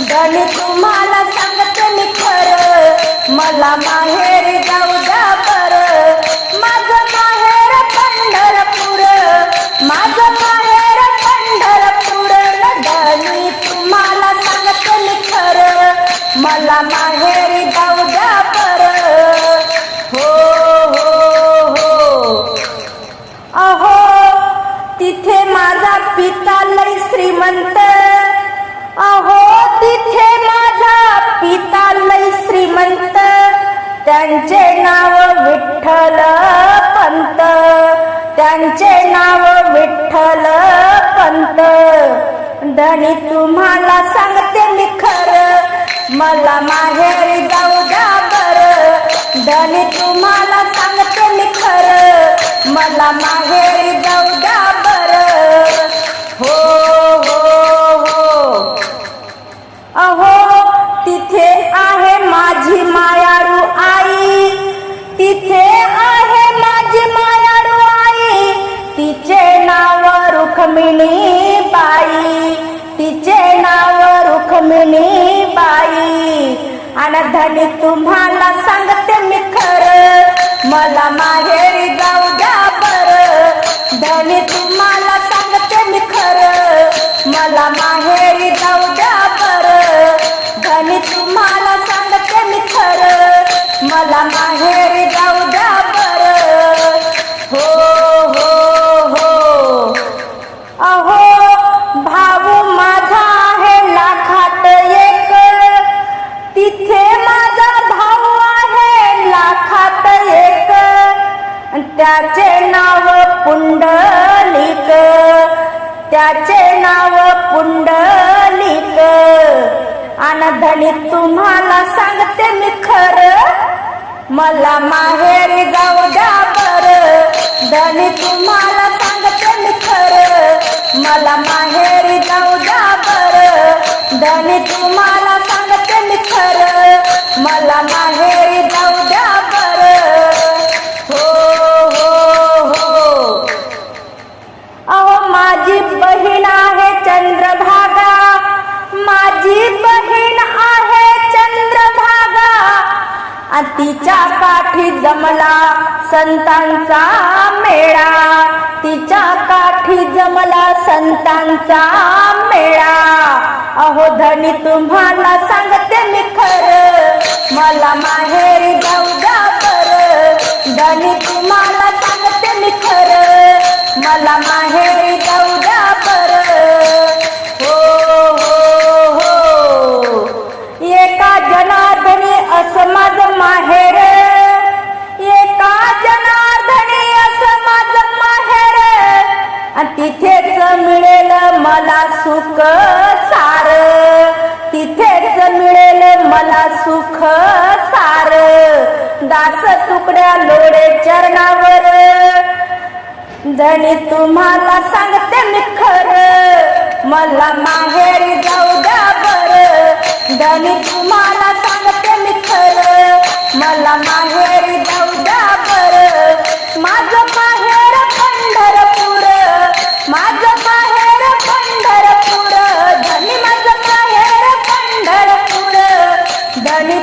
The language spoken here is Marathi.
धनी तुम्हाला सांगते मी खरं. मला माहेरी जाऊ द्या बरं. माझं माहेर पंढरपूर. माझं माहेर पंढरपूर. धनी तुम्हाला सांगते मी खरं. मला माहेरी जाऊ द्या त्यांचे नाव विठ्ठल पंत. त्यांचे नाव विठ्ठल पंत. धनी तुम्हाला सांगते मी खर. मला माहेरी जाऊ द्या धनी तुम्हाला रुक्मिणी बाई. तिचे नाव रुक्मिणी बाई. आणि धनी तुम्हाला सांगते मी खर. मला माहेरी जाऊ द्या बर. धनी तुम्हाला सांगते मी खर. मला माहेरी जाऊ द्या बरं. धनी तुम्हाला सांगते मी खर. मला माहेरी जाऊ त्याचे नाव पुंडलिक. त्याचे नाव पुंडलिक. धनी तुम्हाला सांगते मी खर. मला माहेरी जाऊ द्या बर. धनी तुम्हाला सांगते मी खर. मला माहेरी जाऊ द्या बर. धनी तुम्हाला सांगते मी खरं. माझी बहीण आहे चंद्रभागा. माझी बहीण आहे चंद्रभागा. तिच्या काठी जमला संतांचा मेळा. तिच्या काठी जमला संतांचा मेळा. अहो धनी तुम्हाला सांगते मी खर. मला माहेरी जाऊ द्या धनी तुम्हाला सांगते मी खर. मला माहेरी जाऊ द्या बरं हो हो हो. एका जनार्दनी असं माझं माहेर. एका जनार्दनी असं माझं माहेर. आणि तिथेच मिळेल मला सुख सार. तिथेच मिळेल मला सुख सार. दास तुकड्या लोडे चरणावर. जणी तुम्हाला सांगते मी खर. मला माहेरी जाऊ द्या बर. जणी तुम्हाला सांगते मी खर. मला माहेरी जाऊ द्या बर. माझं माहेर पंढरपूर. माझं माहेर पंढरपूर. धनी माझं माहेर पंढरपूर. धनी